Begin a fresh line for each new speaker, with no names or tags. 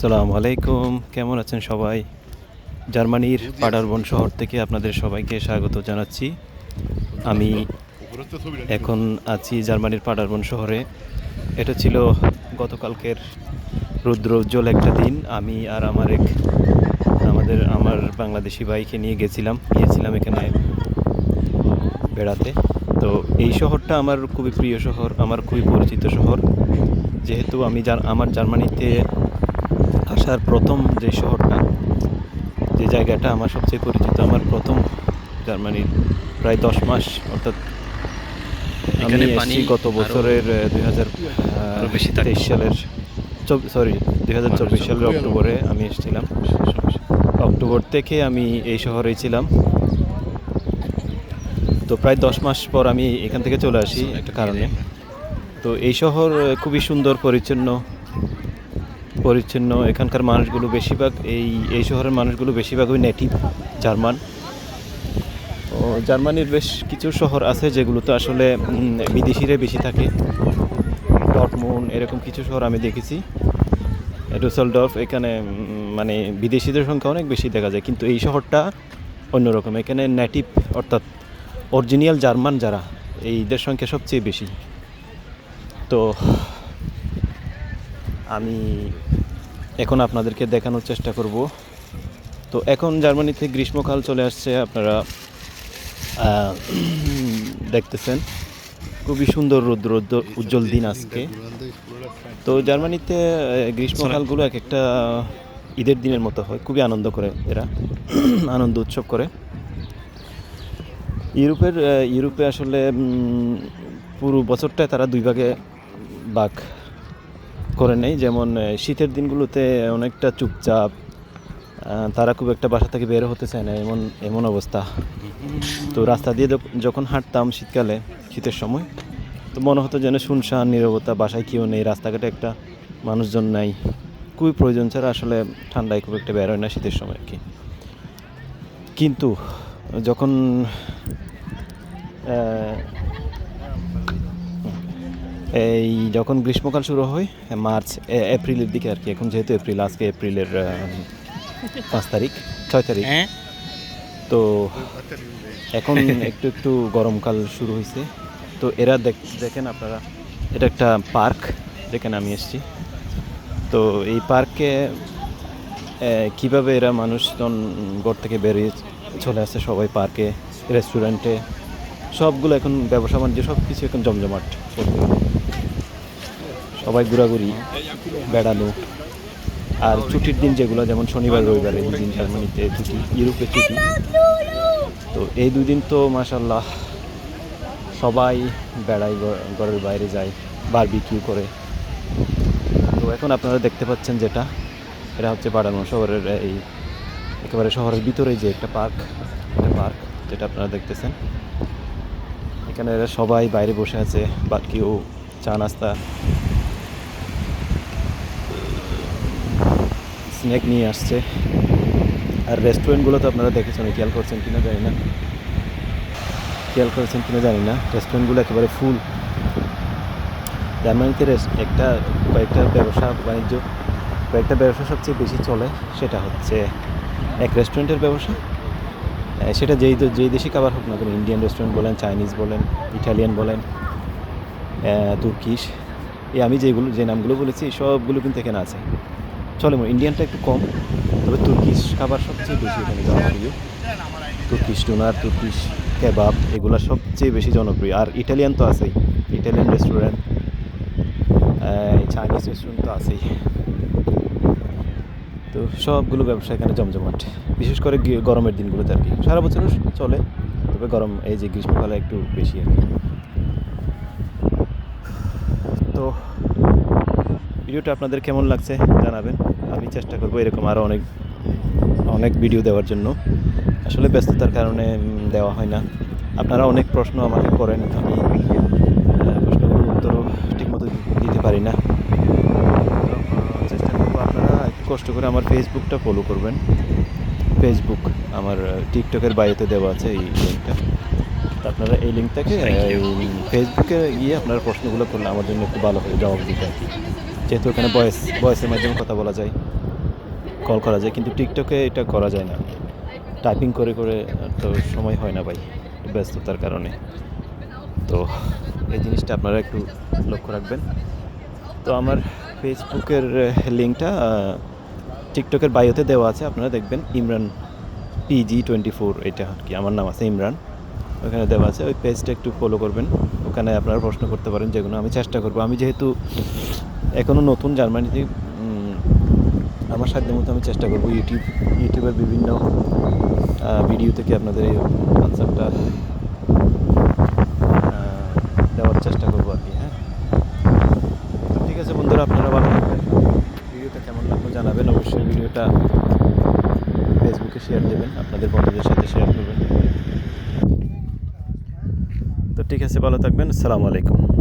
সালাম আলাইকুম। কেমন আছেন সবাই? জার্মানির পাডারবন শহর থেকে আপনাদের সবাইকে স্বাগত জানাচ্ছি। আমি এখন আছি জার্মানির পাডারবন শহরে। এটা ছিল গতকালকের রুদ্র উজ্জ্বল একটা দিন। আমি আর আমার এক আমাদের আমার বাংলাদেশি ভাইকে নিয়ে গেছিলাম। গিয়েছিলাম এখানে বেড়াতে। তো এই শহরটা আমার খুবই প্রিয় শহর আমার খুবই পরিচিত শহর। যেহেতু আমি আমার জার্মানিতে আসার প্রথম যে শহরটা যে জায়গাটা আমার সবচেয়ে পরিচিত আমার প্রথম জার্মানির প্রায় দশ মাস অর্থাৎ আমি এসেছি গত বছরের দুই হাজার। তেইশ সালের সরি দুই হাজার চব্বিশ সালের অক্টোবরে আমি এসেছিলাম। অক্টোবর থেকে আমি এই শহরেই ছিলাম। তো প্রায় দশ মাস পর আমি এখান থেকে চলে আসি একটা কারণে। তো এই শহর খুবই সুন্দর পরিচ্ছন্ন পরিচ্ছন্ন, এখানকার মানুষগুলো বেশিরভাগ এই এই শহরের মানুষগুলো বেশিরভাগই নেটিভ জার্মান। ও, জার্মানির বেশ কিছু শহর আছে যেগুলোতে আসলে বিদেশিরা বেশি থাকে। ডটমুন এরকম কিছু শহর আমি দেখেছি। ডুসেলডর্ফ, এখানে মানে বিদেশিদের সংখ্যা অনেক বেশি দেখা যায়। কিন্তু এই শহরটা অন্যরকম। এখানে নেটিভ অর্থাৎ অরিজিনাল জার্মান যারা, এইদের সংখ্যা সবচেয়ে বেশি। তো, আমি এখন আপনাদেরকে দেখানোর চেষ্টা করব। তো এখন জার্মানিতে গ্রীষ্মকাল চলে আসছে, আপনারা দেখতেছেন। খুবই সুন্দর রৌদ্র, উজ্জ্বল- দিন আজকে। তো জার্মানিতে গ্রীষ্মকালগুলো এক একটা ঈদের দিনের মতো হয়। খুবই আনন্দ করে এরা, আনন্দ উৎসব করে। ইউরোপের ইউরোপে আসলে পুরো বছরটায় তারা দুই ভাগে ভাগ করে নেই। যেমন শীতের দিনগুলোতে অনেকটা চুপচাপ তারা খুব একটা বাসা থেকে বের হতে চায় না, এমন এমন অবস্থা। তো রাস্তা দিয়ে যখন হাঁটতাম শীতকালে, শীতের সময়, তো মনে হতো যেন শুনশান, নীরবতা, বাসায় কেউ নেই, রাস্তাঘাটে একটা মানুষজন নাই। খুবই প্রয়োজন ছাড়া আসলে ঠান্ডায় খুব একটা বের হয় না শীতের সময় আর কি। কিন্তু যখন এই যখন গ্রীষ্মকাল শুরু হয় মার্চ এপ্রিলের দিকে আর কি। এখন যেহেতু এপ্রিল আজকে এপ্রিলের পাঁচ তারিখ ছয় তারিখ।
হ্যাঁ।
তো এখন একটু একটু গরমকাল শুরু হয়েছে তো এরা দেখ- দেখেন আপনারা এটা একটা পার্ক যেখানে আমি এসেছি। তো এই পার্কে কীভাবে এরা মানুষজন ঘর থেকে বেরিয়ে চলে আসছে সবাই পার্কে রেস্টুরেন্টে সবগুলো এখন ব্যবসা বাণিজ্য সব কিছু এখন জমজমাট। সবাই ঘোরাঘুরি বেড়ানো আর ছুটির দিন যেগুলো, যেমন শনিবার, রবিবার, এই দুদিন জার্মানিতে ছুটি, ইউরোপে ছুটি। তো এই দুদিন তো মাসাল্লাহ সবাই বেড়ায় ঘর- ঘরের বাইরে যায় বারবিকিউ করে। তো এখন আপনারা দেখতে পাচ্ছেন যেটা, এটা হচ্ছে বাড়ানো শহরের এই, একেবারে শহরের ভিতরেই যে একটা পার্ক একটা পার্ক, যেটা আপনারা দেখতেছেন। এখানে এরা সবাই বাইরে বসে আছে বা কেউ চা নাস্তা স্ন্যাক নিয়ে আসছে। আর রেস্টুরেন্টগুলো তো আপনারা দেখেছেন, খেয়াল করছেন কিনা জানি না। খেয়াল করেছেন কিনা জানি না। রেস্টুরেন্টগুলো একেবারে ফুল। জার্মানিতে একটা, কয়েকটা ব্যবসা, বাণিজ্য, কয়েকটা ব্যবসা সবচেয়ে বেশি চলে, সেটা হচ্ছে এক রেস্টুরেন্টের ব্যবসা। সেটা যেই যেই দেশি খাবার হোক না কেন, ইন্ডিয়ান রেস্টুরেন্ট বলেন, চাইনিজ বলেন, ইটালিয়ান বলেন তুর্কিশ। এই আমি যেগুলো যে নামগুলো বলেছি, সবগুলো কিন্তু এখানে আছে। চলে মনে ইন্ডিয়ানটা একটু কম, তবে তুর্কিশ খাবার সবচেয়ে বেশি এখানে জনপ্রিয়। তুর্কিশ টুনার, তুর্কিশ কেবাব, এগুলো সবচেয়ে বেশি জনপ্রিয়। আর ইটালিয়ান তো আছেই, ইটালিয়ান রেস্টুরেন্ট চাইনিজ রেস্টুরেন্ট তো আছেই। তো সবগুলো ব্যবসা এখানে জমজমাট। বিশেষ করে গরমের দিনগুলোতে আর কি। সারা বছরও চলে, তবে গরম এই যে গ্রীষ্মকালে একটু বেশি আর কি। তো ভিডিওটা আপনাদের কেমন লাগছে জানাবেন। আমি চেষ্টা করব এরকম আরও অনেক অনেক ভিডিও দেওয়ার জন্য। আসলে ব্যস্ততার কারণে দেওয়া হয় না। আপনারা অনেক প্রশ্ন আমাকে করেন আমি প্রশ্নগুলোর উত্তরও ঠিকমতো দিতে পারি না। চেষ্টা করব আপনারা একটু কষ্ট করে আমার ফেসবুকটা ফলো করবেন। ফেসবুক আমার টিকটকের বাড়িতে দেওয়া আছে এই লিঙ্কটা তো আপনারা এই লিঙ্কটাকে ফেসবুকে গিয়ে আপনারা প্রশ্নগুলো করলে আমার জন্য একটু ভালো হবে জবাব দিতে আর কি। যেহেতু ওখানে বয়েস বয়েসের মাধ্যমে কথা বলা যায় কল করা যায়, কিন্তু টিকটকে এটা করা যায় না। টাইপিং করে করে তো সময় হয় না ভাই, ব্যস্ততার কারণে। তো এই জিনিসটা আপনারা একটু লক্ষ্য রাখবেন। তো আমার ফেসবুকের লিঙ্কটা টিকটকের বায়োতে দেওয়া আছে, আপনারা দেখবেন, ইমরান পিজি টোয়েন্টি ফোর এটা আর কি, আমার নাম আছে ইমরান। ওখানে দেওয়া আছে, ওই পেজটা একটু ফলো করবেন। ওখানে আপনারা প্রশ্ন করতে পারেন, যেগুলো আমি চেষ্টা করব। আমি যেহেতু এখনও নতুন জার্মানিতে আমার সাধ্য মতো আমি চেষ্টা করব ইউটিউব ইউটিউবের বিভিন্ন ভিডিও থেকে আপনাদের এই আনসারটা দেওয়ার চেষ্টা করব আর কি হ্যাঁ? ঠিক আছে বন্ধুরা, আপনারা ভালো থাকবেন। ভিডিওটা কেমন লাগল জানাবেন। অবশ্যই ভিডিওটা ফেসবুকে শেয়ার দেবেন, আপনাদের বন্ধুদের সাথে শেয়ার করবেন। তো ঠিক আছে, ভালো থাকবেন। আসসালামু আলাইকুম।